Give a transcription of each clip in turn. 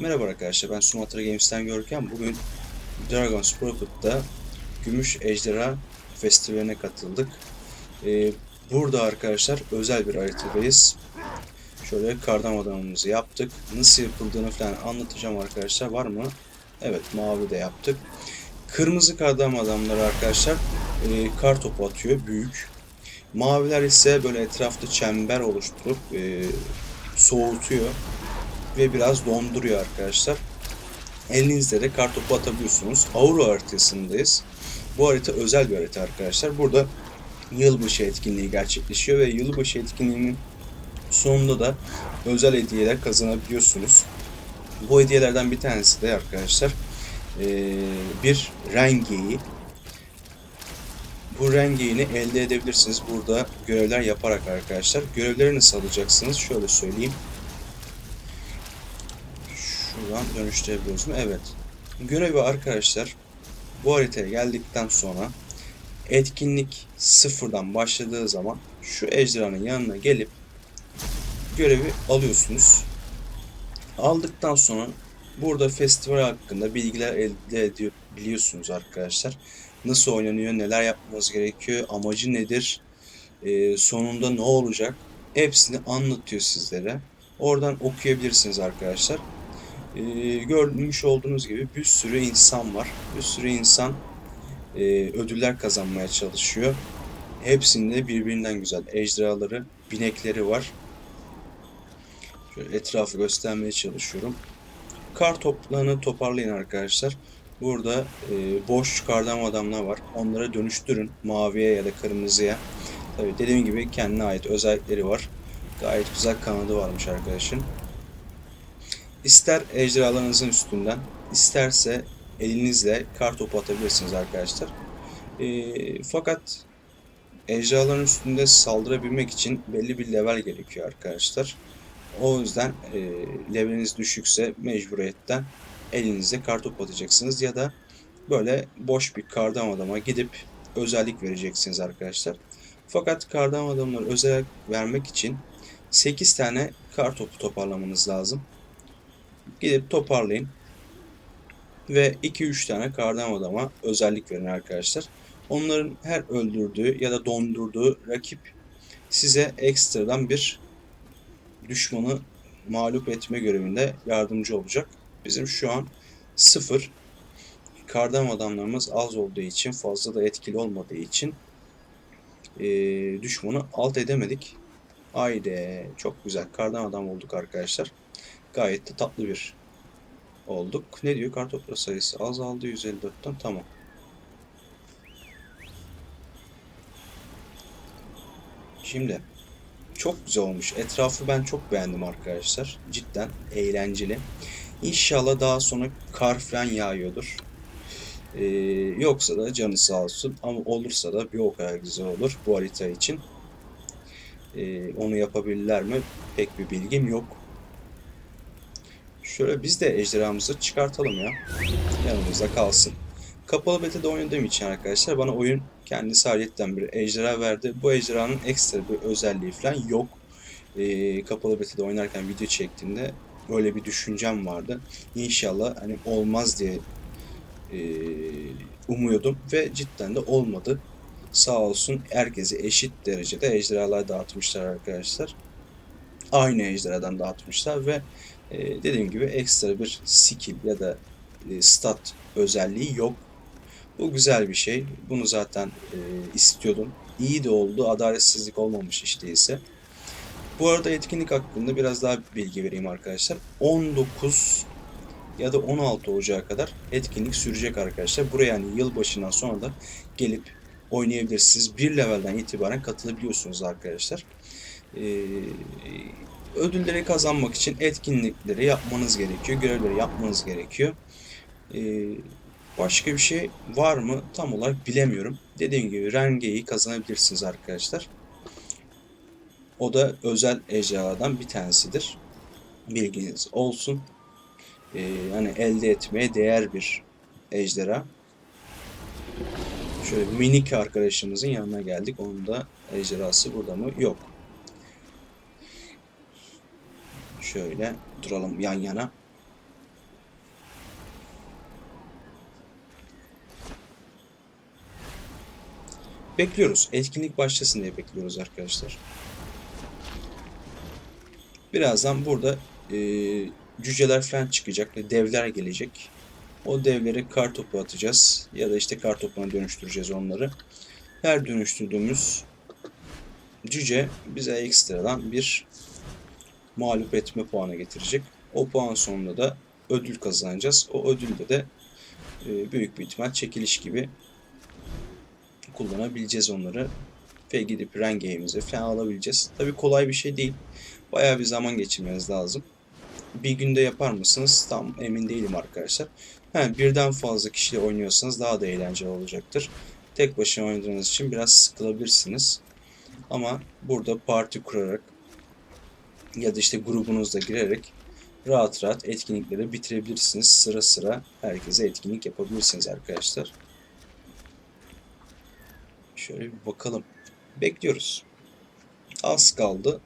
Merhaba arkadaşlar ben Sumatra Games'ten Görkem. Bugün Dragon's Prophet'ta Gümüş Ejderha Festivali'ne katıldık. Ee, burada arkadaşlar özel bir haritadayız. Şöyle kardam adamımızı yaptık. Nasıl yapıldığını falan anlatacağım arkadaşlar. Var mı? Evet mavi de yaptık. Kırmızı kardam adamları arkadaşlar e, kar topu atıyor büyük. Maviler ise böyle etrafta çember oluşturup e, soğutuyor ve biraz donduruyor arkadaşlar. Elinizde de kartopu atabiliyorsunuz. Auro haritasındayız. Bu harita özel bir harita arkadaşlar. Burada yılbaşı etkinliği gerçekleşiyor ve yılbaşı etkinliğinin sonunda da özel hediyeler kazanabiliyorsunuz. Bu hediyelerden bir tanesi de arkadaşlar bir rengeyi. Bu rengeyini elde edebilirsiniz burada görevler yaparak arkadaşlar. Görevleri nasıl alacaksınız? Şöyle söyleyeyim. Şuradan dönüştürebiliyoruz mu? Evet. Görevi arkadaşlar bu haritaya geldikten sonra etkinlik sıfırdan başladığı zaman şu ejderhanın yanına gelip görevi alıyorsunuz. Aldıktan sonra burada festival hakkında bilgiler elde edebiliyorsunuz arkadaşlar. Nasıl oynanıyor, neler yapmanız gerekiyor, amacı nedir, ee, sonunda ne olacak hepsini anlatıyor sizlere. Oradan okuyabilirsiniz arkadaşlar. Ee, görmüş olduğunuz gibi bir sürü insan var. Bir sürü insan e, ödüller kazanmaya çalışıyor. Hepsinde birbirinden güzel ejderhaları, binekleri var. Şöyle etrafı göstermeye çalışıyorum. Kar toplarını toparlayın arkadaşlar. Burada e, boş kardam adamlar var. Onlara dönüştürün maviye ya da kırmızıya. Tabii dediğim gibi kendine ait özellikleri var. Gayet güzel kanadı varmış arkadaşın. İster ejderhalarınızın üstünden, isterse elinizle kar topu atabilirsiniz arkadaşlar. Ee, fakat ejderhaların üstünde saldırabilmek için belli bir level gerekiyor arkadaşlar. O yüzden e, leveliniz düşükse mecburiyetten elinizle kar topu atacaksınız ya da böyle boş bir kardam adama gidip özellik vereceksiniz arkadaşlar. Fakat kardam adamları özellik vermek için 8 tane kar topu toparlamanız lazım. Gidip toparlayın. Ve 2-3 tane kardam adama özellik verin arkadaşlar. Onların her öldürdüğü ya da dondurduğu rakip size ekstradan bir düşmanı mağlup etme görevinde yardımcı olacak. Bizim şu an 0 kardam adamlarımız az olduğu için fazla da etkili olmadığı için eee, düşmanı alt edemedik. Haydi çok güzel kardan adam olduk arkadaşlar. Gayet de tatlı bir olduk. Ne diyor? Kartopla sayısı azaldı 154'ten. Tamam. Şimdi çok güzel olmuş. Etrafı ben çok beğendim arkadaşlar. Cidden eğlenceli. İnşallah daha sonra kar falan yağıyordur. Ee, yoksa da canı sağ olsun. Ama olursa da bir o kadar güzel olur bu harita için. Ee, onu yapabilirler mi? Pek bir bilgim yok. Şöyle biz de ejderhamızı çıkartalım ya. Yanımızda kalsın. Kapalı beta'da oynadığım için arkadaşlar bana oyun kendisi ayrıyetten bir ejderha verdi. Bu ejderhanın ekstra bir özelliği falan yok. Ee, kapalı beta'da oynarken video çektiğimde öyle bir düşüncem vardı. İnşallah hani olmaz diye e, umuyordum ve cidden de olmadı. Sağ olsun herkese eşit derecede ejderhalar dağıtmışlar arkadaşlar. Aynı ejderhadan dağıtmışlar ve e, dediğim gibi ekstra bir skill ya da e, stat özelliği yok. Bu güzel bir şey. Bunu zaten e, istiyordum. İyi de oldu. Adaletsizlik olmamış işte ise. Bu arada etkinlik hakkında biraz daha bilgi vereyim arkadaşlar. 19 ya da 16 Ocağı kadar etkinlik sürecek arkadaşlar. Buraya yani yılbaşından sonra da gelip oynayabilirsiniz. Bir levelden itibaren katılabiliyorsunuz arkadaşlar. Ee, ödülleri kazanmak için etkinlikleri yapmanız gerekiyor. Görevleri yapmanız gerekiyor. Ee, başka bir şey var mı tam olarak bilemiyorum. Dediğim gibi rengeyi kazanabilirsiniz arkadaşlar. O da özel ejderhadan bir tanesidir. Bilginiz olsun. Ee, yani elde etmeye değer bir ejderha. Şöyle minik arkadaşımızın yanına geldik. Onun da ejderhası burada mı? Yok. Şöyle duralım yan yana. Bekliyoruz. Etkinlik başlasın diye bekliyoruz arkadaşlar. Birazdan burada e, cüceler falan çıkacak ve devler gelecek. O devleri kar topu atacağız ya da işte kar topuna dönüştüreceğiz onları. Her dönüştürdüğümüz cüce bize ekstradan bir mağlup etme puanı getirecek. O puan sonunda da ödül kazanacağız. O ödülde de e, büyük bir ihtimal çekiliş gibi kullanabileceğiz onları. Ve gidip rengame'imizi falan alabileceğiz. Tabi kolay bir şey değil. Bayağı bir zaman geçirmeniz lazım. Bir günde yapar mısınız? Tam emin değilim arkadaşlar. Ha, birden fazla kişiyle oynuyorsanız daha da eğlenceli olacaktır. Tek başına oynadığınız için biraz sıkılabilirsiniz. Ama burada parti kurarak ya da işte grubunuzda girerek rahat rahat etkinlikleri bitirebilirsiniz. Sıra sıra herkese etkinlik yapabilirsiniz arkadaşlar. Şöyle bir bakalım. Bekliyoruz. Az kaldı.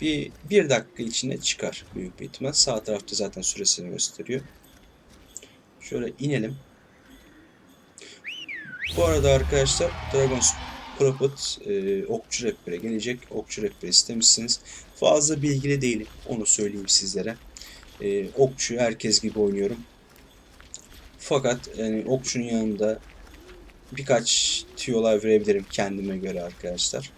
Bir, bir dakika içinde çıkar büyük bir ihtimal. Sağ tarafta zaten süresini gösteriyor. Şöyle inelim. Bu arada arkadaşlar Dragon's Prophet e, okçu rehbere gelecek. Okçu rehberi istemişsiniz. Fazla bilgili değilim. Onu söyleyeyim sizlere. E, okçu herkes gibi oynuyorum. Fakat yani okçunun yanında birkaç tüyolar verebilirim kendime göre arkadaşlar.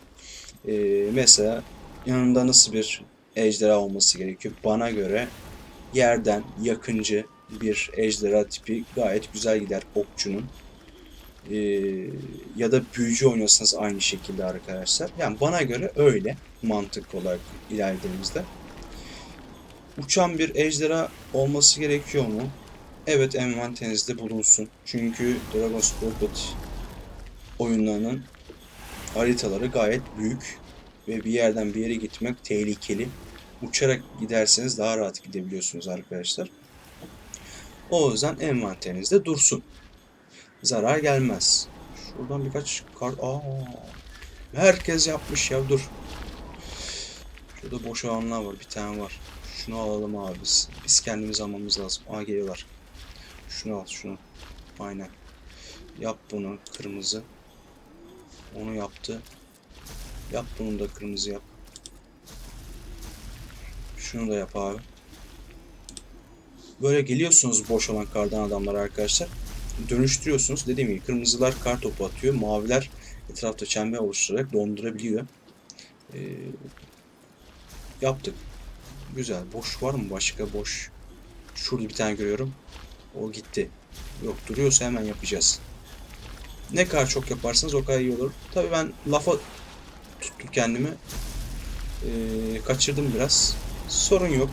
E, mesela yanında nasıl bir ejderha olması gerekiyor? Bana göre yerden yakıncı bir ejderha tipi gayet güzel gider okçunun. Ee, ya da büyücü oynuyorsanız aynı şekilde arkadaşlar. Yani bana göre öyle mantık olarak ilerlediğimizde. Uçan bir ejderha olması gerekiyor mu? Evet envanterinizde bulunsun. Çünkü Dragon's Prophet oyunlarının haritaları gayet büyük ve bir yerden bir yere gitmek tehlikeli. Uçarak giderseniz daha rahat gidebiliyorsunuz arkadaşlar. O yüzden envanterinizde dursun. Zarar gelmez. Şuradan birkaç kart... Aa, herkes yapmış ya dur. Şurada boş alanlar var. Bir tane var. Şunu alalım abi biz. Biz kendimiz almamız lazım. Aa geliyorlar. Şunu al şunu. Aynen. Yap bunu kırmızı. Onu yaptı. Yap bunu da kırmızı yap. Şunu da yap abi. Böyle geliyorsunuz boş olan kardan adamlar arkadaşlar. Dönüştürüyorsunuz. Dediğim gibi kırmızılar kar topu atıyor. Maviler etrafta çember oluşturarak dondurabiliyor. Ee, yaptık. Güzel. Boş var mı? Başka boş. Şurada bir tane görüyorum. O gitti. Yok duruyorsa hemen yapacağız. Ne kadar çok yaparsanız o kadar iyi olur. Tabii ben lafa tuttum kendimi. Ee, kaçırdım biraz. Sorun yok.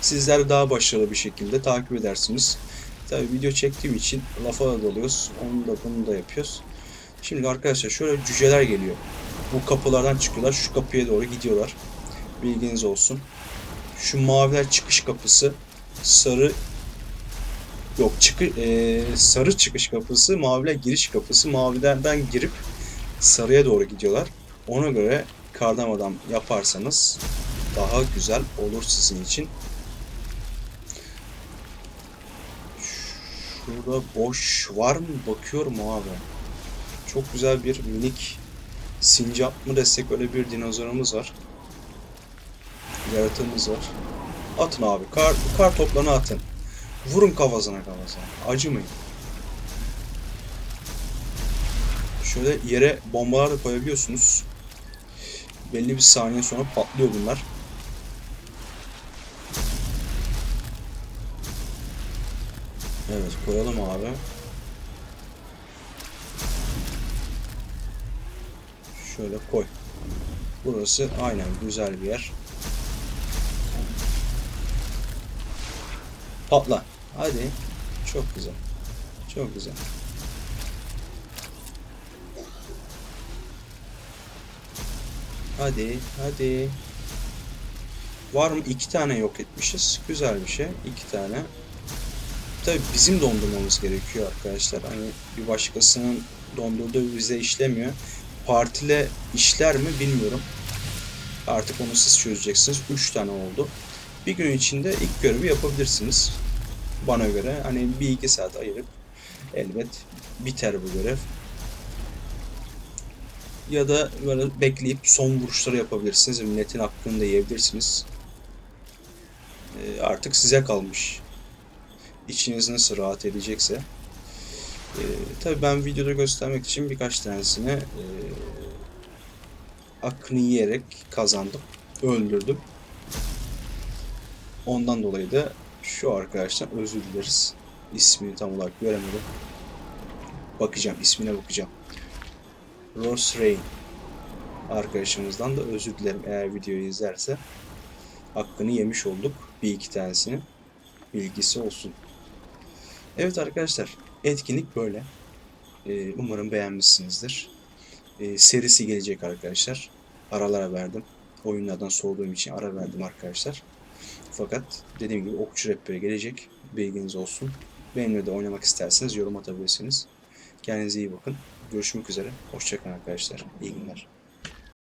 Sizler daha başarılı bir şekilde takip edersiniz. Tabi video çektiğim için lafa da dalıyoruz. Onu da bunu da yapıyoruz. Şimdi arkadaşlar şöyle cüceler geliyor. Bu kapılardan çıkıyorlar. Şu kapıya doğru gidiyorlar. Bilginiz olsun. Şu maviler çıkış kapısı. Sarı yok çıkı, e, sarı çıkış kapısı. Maviler giriş kapısı. Mavilerden girip sarıya doğru gidiyorlar. Ona göre kardan adam yaparsanız daha güzel olur sizin için. Şurada boş var mı? Bakıyorum abi. Çok güzel bir minik sincap mı desek öyle bir dinozorumuz var. Yaratığımız var. Atın abi. Kar, kar toplarını atın. Vurun kafasına kafasına. Acımayın. Şöyle yere bombalar da koyabiliyorsunuz. Belli bir saniye sonra patlıyor bunlar. Evet koyalım abi. Şöyle koy. Burası aynen güzel bir yer. Patla. Hadi. Çok güzel. Çok güzel. Hadi, hadi. Var mı? İki tane yok etmişiz. Güzel bir şey. İki tane. Tabii bizim dondurmamız gerekiyor arkadaşlar. Hani bir başkasının dondurduğu bize işlemiyor. Partile işler mi bilmiyorum. Artık onu siz çözeceksiniz. 3 tane oldu. Bir gün içinde ilk görevi yapabilirsiniz. Bana göre hani bir iki saat ayırıp elbet biter bu görev. Ya da böyle bekleyip son vuruşları yapabilirsiniz. Milletin hakkını da yiyebilirsiniz. Ee, artık size kalmış. İçiniz nasıl rahat edecekse. Ee, tabii ben videoda göstermek için birkaç tanesini e, hakkını yiyerek kazandım. Öldürdüm. Ondan dolayı da şu arkadaştan özür dileriz. İsmini tam olarak göremedim. Bakacağım, ismine bakacağım. Rose Rain arkadaşımızdan da özür dilerim eğer videoyu izlerse. Hakkını yemiş olduk bir iki tanesini. Bilgisi olsun. Evet arkadaşlar etkinlik böyle. Ee, umarım beğenmişsinizdir. Ee, serisi gelecek arkadaşlar. Aralara verdim. Oyunlardan soğuduğum için ara verdim arkadaşlar. Fakat dediğim gibi okçu rehberi gelecek. Bilginiz olsun. Benimle de oynamak isterseniz yorum atabilirsiniz. Kendinize iyi bakın. Görüşmek üzere. Hoşçakalın arkadaşlar. İyi günler.